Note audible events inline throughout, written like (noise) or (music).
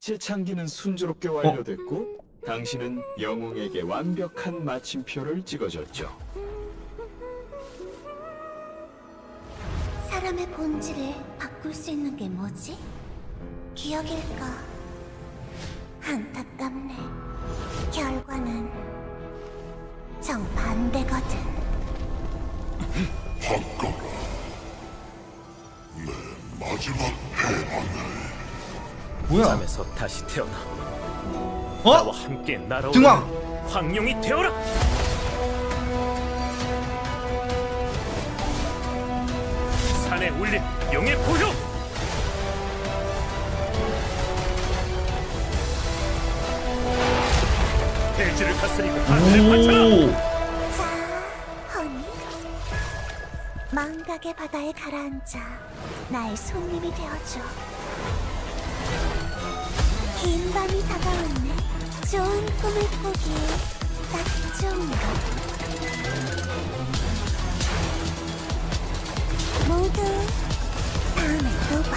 재창기는 순조롭게 완료됐고 당신은 영웅에게 완벽한 마침표를 찍어줬죠. 사람의 본질을 바꿀 수 있는 게 뭐지? 기억일까? 안타깝네. 결과는 정반대거든. 뭐야? 잠에서 다시 태어나 어? 나와 함께 날아오는 등왕! 황룡이 되어라. 산에 울린 용의 포효. 대지를 다스리고 하늘을 관찰하. 오! 자, 허니. 망각의 바다에 가라앉아 나의 손님이 되어줘. 긴 밤이 다가왔네. 좋은 꿈을 꾸기 딱 좋은 것. 모두 다음에 또 봐.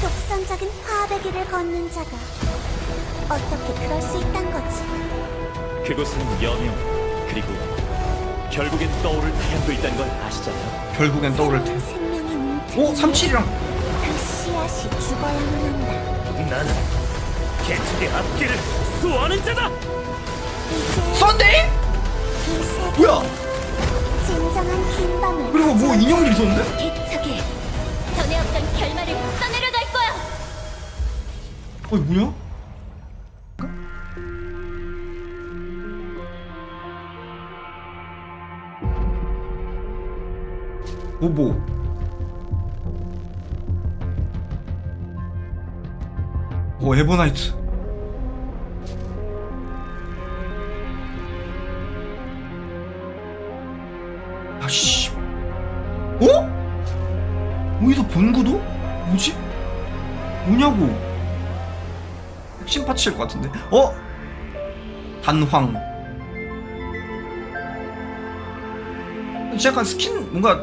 독선적인 화합의 길을 걷는 자가 어떻게 그럴 수 있단 거지? 그곳은 여명 그리고 결국엔 떠오를 태양도 있다는 걸 아시잖아요. 결국엔 떠오를 테. 생명이 움트는 오, 37이랑 그 씨앗이 죽어야만 한다. 나는 개척의 앞길을 수호하는 자다. 이제 썬데이? 이 세계 뭐야? 진정한 긴 밤을 그리고 뭐 인형들 있었는데? 개척이 전에 없던 결말을 써내려갈 거야. 어 이 뭐야? 오보 오 에버나이트 아씨 어? 어디서 본 구도? 뭐지? 뭐냐고 핵심 파츠일 것 같은데 어? 단황 약간 스킨 뭔가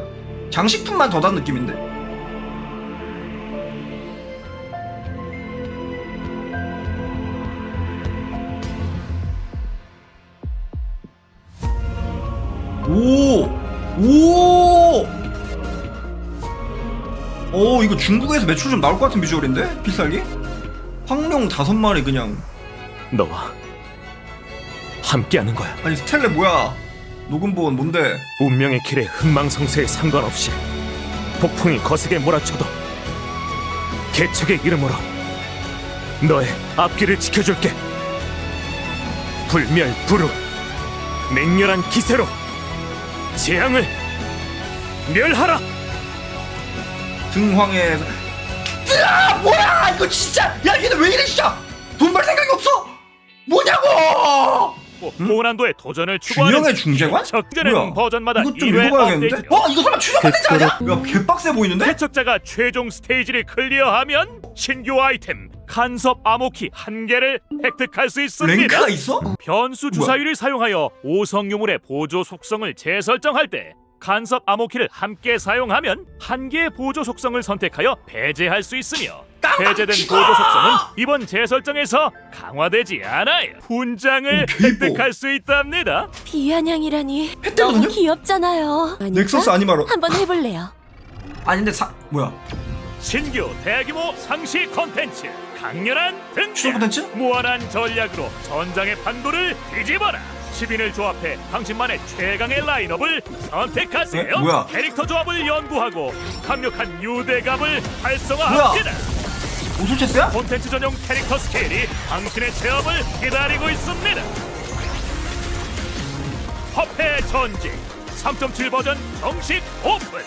장식품만 더 단 느낌인데 이거 중국에서 매출 좀 나올 것 같은 비주얼인데? 필살기? 황룡 다섯 마리 그냥 너와 함께하는 거야. 아니 스텔레 뭐야 녹음본 뭔데 운명의 길에 흥망성쇠에 상관없이 폭풍이 거세게 몰아쳐도 개척의 이름으로 너의 앞길을 지켜줄게 불멸불후 맹렬한 기세로 재앙을 멸하라 등황에 으아 뭐야 이거 진짜 야 얘네 왜 이래 진짜 돈 벌 생각이 없어 뭐냐고 고난도의 도전을 추구하는 균형의 중재관? 적절한 뭐야? 버전마다 이것 좀 1회 읽어봐야겠는데? 업데이트요. 어 이거 설마 추적 컨텐츠 아니야? 야 개빡세 보이는데? 개척자가 최종 스테이지를 클리어하면 신규 아이템 간섭 암호키 한 개를 획득할 수 있습니다. 랭크가 있어? 변수 주사위를 사용하여 오성 유물의 보조 속성을 재설정할 때 간섭 암호키를 함께 사용하면 한 개의 보조 속성을 선택하여 배제할 수 있으며 배제된! 보조 속성은 이번 재설정에서 강화되지 않아요. 훈장을 오, 개이뻐. 획득할 수 있답니다. 비아냥이라니 했대거든요? 너무 귀엽잖아요. 아닌가? 넥서스 아니마로 한번 해볼래요. 아니 근데 사 뭐야 신규 대규모 상시 컨텐츠 강렬한 등장 컨텐츠? 무한한 전략으로 전장의 판도를 뒤집어라 10인을 조합해 당신만의 최강의 라인업을 선택하세요 에? 뭐야? 캐릭터 조합을 연구하고 강력한 유대감을 활성화합니다 오소체스야? 콘텐츠 전용 캐릭터 스케일이 당신의 체험을 기다리고 있습니다 허페 전직 3.7 버전 정식 오픈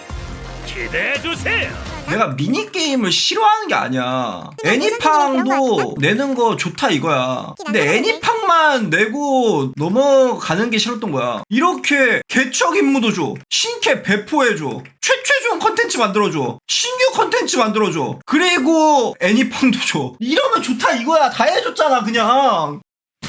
기대해 주세요 내가 미니 게임을 싫어하는 게 아니야. 애니팡도 내는 거 좋다 이거야. 근데 애니팡만 내고 넘어가는 게 싫었던 거야. 이렇게 개척 임무도 줘. 신캐 배포해 줘. 최최종 컨텐츠 만들어줘. 신규 컨텐츠 만들어줘. 그리고 애니팡도 줘. 이러면 좋다 이거야. 다 해줬잖아 그냥.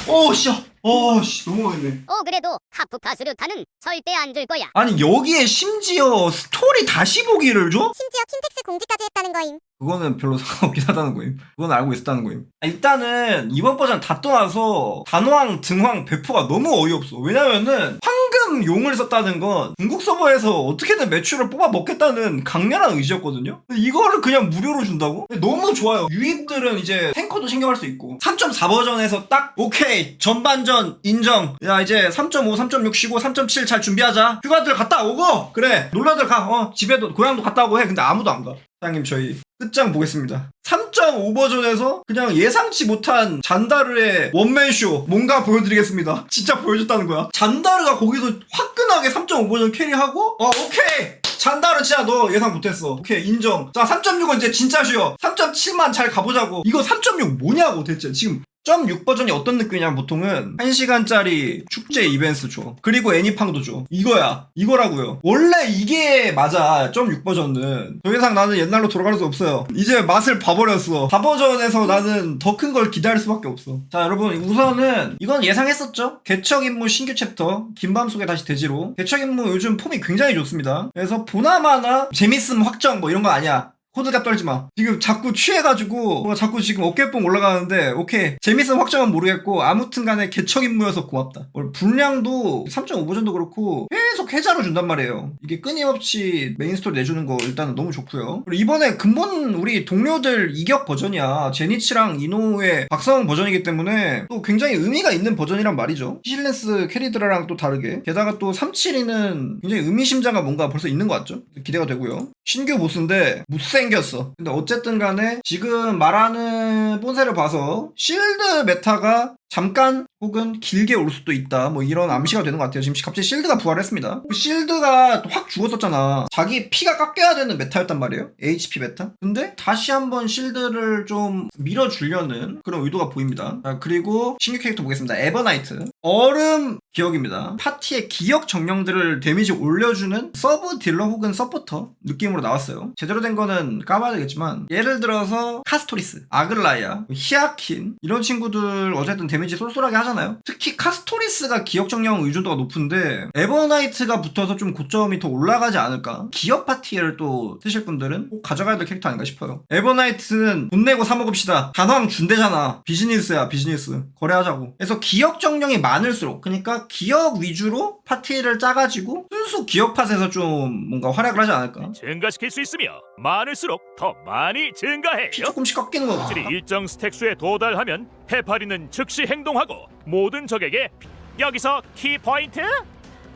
어씨 어씨 넘어가겠네 어 그래도 카프카 스르타는 절대 안 줄 거야. 아니 여기에 심지어 스토리 다시 보기를 줘? 심지어 킨텍스 공지까지 했다는 거임. 그거는 별로 (laughs) 상관없긴 하다는 거임. 그건 알고 있었다는 거임. 아, 일단은 이번 버전 다 떠나서 단왕, 등왕, 배포가 너무 어이없어. 왜냐면은 황 금 용을 썼다는 건 중국 서버에서 어떻게든 매출을 뽑아 먹겠다는 강렬한 의지였거든요. 이거를 그냥 무료로 준다고? 너무 좋아요. 유입들은 이제 탱커도 신경할 수 있고 3.4 버전에서 딱 오케이 전반전 인정. 야 이제 3.5, 3.6 쉬고 3.7 잘 준비하자. 휴가들 갔다 오고 그래 놀라들 가. 어 집에도 고향도 갔다 오고 해. 근데 아무도 안 가. 사장님 저희 끝장 보겠습니다. 3.5 버전에서 그냥 예상치 못한 잔다르의 원맨쇼 뭔가 보여드리겠습니다. (laughs) 진짜 보여줬다는 거야. 잔다르가 거기서 화끈하게 3.5 버전 캐리하고 어 오케이 잔다르 진짜 너 예상 못했어. 오케이 인정. 자 3.6은 이제 진짜 쉬워. 3.7만 잘 가보자고. 이거 3.6 뭐냐고 대체 지금 0.6 버전이 어떤 느낌이냐면 보통은 1시간짜리 축제 이벤트 줘. 그리고 애니팡도 줘. 이거야. 이거라고요. 원래 이게 맞아. 0.6 버전은. 더 이상 나는 옛날로 돌아갈 수 없어요. 이제 맛을 봐버렸어. 4 버전에서 나는 더 큰 걸 기다릴 수밖에 없어. 자 여러분 우선은 이건 예상했었죠. 개척 임무 신규 챕터 긴밤 속에 다시 대지로. 개척 임무 요즘 폼이 굉장히 좋습니다. 그래서 보나마나 재밌음 확정 뭐 이런 거 아니야. 호들갑 떨지 마. 지금 자꾸 취해가지고 뭔가 자꾸 지금 어깨뽕 올라가는데 오케이 재밌음 확정은 모르겠고 아무튼 간에 개척 임무여서 고맙다. 오늘 분량도 3.5버전도 그렇고 계속 해자로 준단 말이에요. 이게 끊임없이 메인 스토리 내주는 거 일단은 너무 좋고요. 그리고 이번에 근본 우리 동료들 이격 버전이야. 제니치랑 이노우의 박사원 버전이기 때문에 또 굉장히 의미가 있는 버전이란 말이죠. 시실렌스 캐리드라랑 또 다르게 게다가 또 372는 굉장히 의미심장한 뭔가 벌써 있는 것 같죠? 기대가 되고요. 신규 보스인데 못생겼어. 근데 어쨌든 간에 지금 말하는 본세를 봐서 실드 메타가 잠깐 혹은 길게 올 수도 있다. 뭐 이런 암시가 되는 것 같아요. 지금 갑자기 실드가 부활했습니다. 그 실드가 확 죽었었잖아. 자기 피가 깎여야 되는 메타였단 말이에요. HP 메타. 근데 다시 한번 실드를 좀 밀어주려는 그런 의도가 보입니다. 자, 그리고 신규 캐릭터 보겠습니다. 에버나이트. 얼음 기억입니다. 파티의 기억 정령들을 데미지 올려주는 서브 딜러 혹은 서포터 느낌으로 나왔어요. 제대로 된 거는 까봐야 되겠지만 예를 들어서 카스토리스, 아글라이아, 히아킨 이런 친구들 어쨌든 데미지 쏠쏠하게 하잖아요. 특히 카스토리스가 기억 정령 의존도가 높은데 에버나이트가 붙어서 좀 고점이 더 올라가지 않을까? 기억 파티를 또 쓰실 분들은 꼭 가져가야 될 캐릭터 아닌가 싶어요. 에버나이트는 돈 내고 사 먹읍시다. 단황 준대잖아. 비즈니스야 비즈니스. 거래하자고. 그래서 기억 정령이 많을수록 그러니까 기억 위주로 파티를 짜가지고 순수 기억 팟에서 좀 뭔가 활약을 하지 않을까? 증가시킬 수 있으며 많을수록 더 많이 증가해요. 피 조금씩 깎이는 거 확실히 일정 스택 수에 도달하면 해파리는 즉시 행동하고 모든 적에게 피- 여기서 키 포인트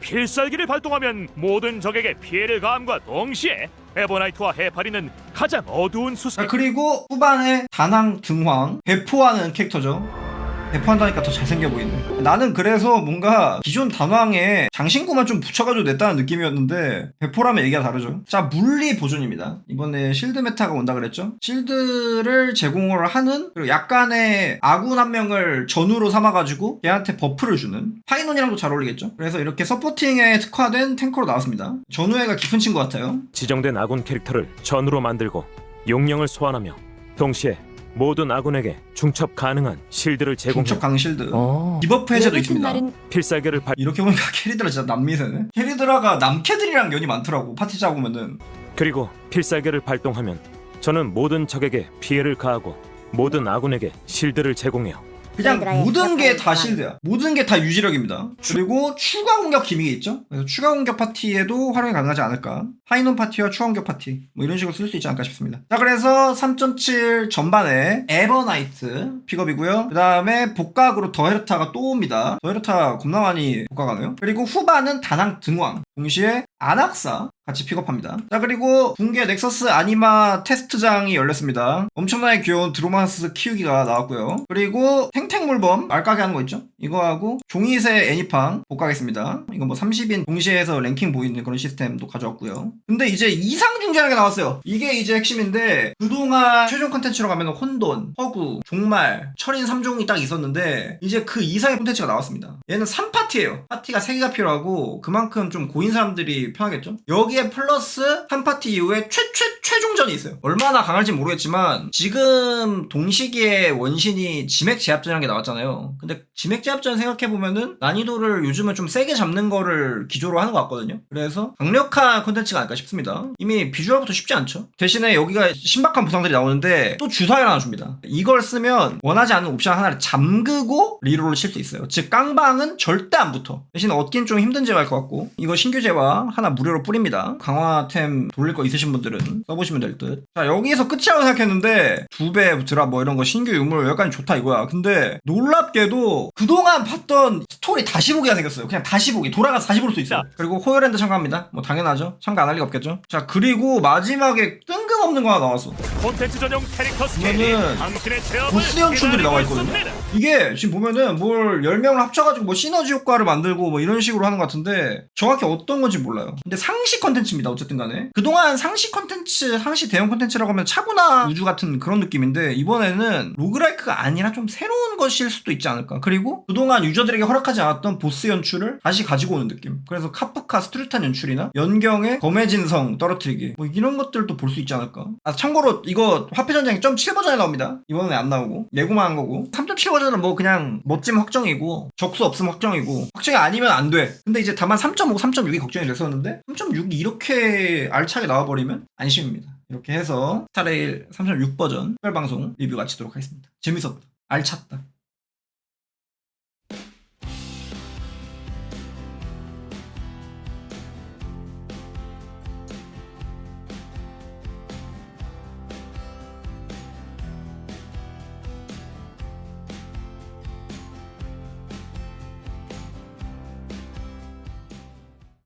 필살기를 발동하면 모든 적에게 피해를 가함과 동시에 에버나이트와 해파리는 가장 어두운 자, 수색 그리고 후반에 다낭 등황 배포하는 캐릭터죠. 배포한다니까 더 잘생겨 보이네. 나는 그래서 뭔가 기존 단왕에 장신구만 좀 붙여가지고 냈다는 느낌이었는데 배포라면 얘기가 다르죠. 자 물리 보존입니다. 이번에 실드 메타가 온다 그랬죠. 실드를 제공을 하는 그리고 약간의 아군 한 명을 전우로 삼아가지고 걔한테 버프를 주는 파이논이랑도 잘 어울리겠죠. 그래서 이렇게 서포팅에 특화된 탱커로 나왔습니다. 전우애가 깊은 친구 같아요. 지정된 아군 캐릭터를 전으로 만들고 용령을 소환하며 동시에 모든 아군에게 중첩 가능한 실드를 제공해 중첩 강 실드. 어. 디버프 해제도 있습니다. 필살기를 발 이렇게 보니까 캐리드라 진짜 남미세네. 캐리드라가 남캐들이랑 연이 많더라고. 파티 짜보면은. 그리고 필살기를 발동하면 저는 모든 적에게 피해를 가하고 모든 아군에게 실드를 제공해요. 그냥 모든 게 다 실드야. 모든 게 다 유지력입니다. 그리고 추가 공격 기믹이 있죠. 그래서 추가 공격 파티에도 활용이 가능하지 않을까. 하이논 파티와 추가 공격 파티 뭐 이런 식으로 쓸 수 있지 않을까 싶습니다. 자 그래서 3.7 전반에 에버나이트 픽업이고요. 그 다음에 복각으로 더헤르타가 또 옵니다. 더헤르타 겁나 많이 복각하네요. 그리고 후반은 다낭 등왕. 동시에 아낙사 같이 픽업합니다. 자 그리고 붕괴 넥서스 아니마 테스트장이 열렸습니다. 엄청나게 귀여운 드로마스 키우기가 나왔고요. 그리고 탱탱물범 알까게 하는 거 있죠? 이거하고 종이새 애니팡 복가겠습니다. 이거 뭐 30인 동시에 해서 랭킹 보이는 그런 시스템도 가져왔고요. 근데 이제 이상 중재라는 게 나왔어요. 이게 이제 핵심인데 그동안 최종 컨텐츠로 가면 혼돈, 허구, 종말, 철인 3종이 딱 있었는데 이제 그 이상의 콘텐츠가 나왔습니다. 얘는 3파티예요. 파티가 3개가 필요하고 그만큼 좀 고인 모인 사람들이 편하겠죠? 여기에 플러스 한 파티 이후에 최 최 최종전이 있어요. 얼마나 강할지 모르겠지만 지금 동시기에 원신이 지맥 제압전이라는 게 나왔잖아요. 근데 지맥 제압전 생각해 보면은 난이도를 요즘은 좀 세게 잡는 거를 기조로 하는 것 같거든요. 그래서 강력한 콘텐츠가 아닐까 싶습니다. 이미 비주얼부터 쉽지 않죠. 대신에 여기가 신박한 부상들이 나오는데 또 주사위를 하나 줍니다. 이걸 쓰면 원하지 않는 옵션 하나를 잠그고 리롤을 칠 수 있어요. 즉 깡방은 절대 안 붙어. 대신 얻긴 좀 힘든 제어일 것 같고 이거 신규 제화 하나 무료로 뿌립니다. 강화템 돌릴 거 있으신 분들은 써보시면 될 듯. 자 여기에서 끝이라고 생각했는데 두 배 드랍 뭐 이런 거 신규 유물 여기까지 좋다 이거야. 근데 놀랍게도 그동안 봤던 스토리 다시 보기가 생겼어요. 그냥 다시 보기 돌아가서 다시 볼 수 있어. 요 그리고 호열랜드 참가합니다. 뭐 당연하죠. 참가 안 할 리가 없겠죠. 자 그리고 마지막에 뜬 금없는 거 하나 나왔어. 콘텐츠 전용 캐릭터 스케일이 이거는 당신의 체험을 보스 연출들이 기다리고 나와 있거든요. 있습니다. 이게 지금 보면은 뭘 10명을 합쳐가지고 뭐 시너지 효과를 만들고 뭐 이런 식으로 하는 것 같은데 정확히 어떤 건지 몰라요. 근데 상시 컨텐츠입니다. 어쨌든 간에. 그동안 상시 컨텐츠, 상시 대형 컨텐츠라고 하면 차구나 우주 같은 그런 느낌인데 이번에는 로그라이크가 아니라 좀 새로운 것일 수도 있지 않을까. 그리고 그동안 유저들에게 허락하지 않았던 보스 연출을 다시 가지고 오는 느낌. 그래서 카프카 스트루탄 연출이나 연경의 검해진 성 떨어뜨리기 뭐 이런 것들도 볼 수 있지 않을까. 아 참고로 이거 화폐전쟁 0.7 버전에 나옵니다. 이번에 안 나오고 예고만 한 거고 3.7 버전은 뭐 그냥 멋짐 확정이고 적수 없음 확정이고 확정이 아니면 안 돼. 근데 이제 다만 3.5, 3.6이 걱정이 됐었는데 3.6이 이렇게 알차게 나와버리면 안심입니다. 이렇게 해서 스타레일 3.6 버전 특별 방송 리뷰 마치도록 하겠습니다. 재밌었다. 알찼다.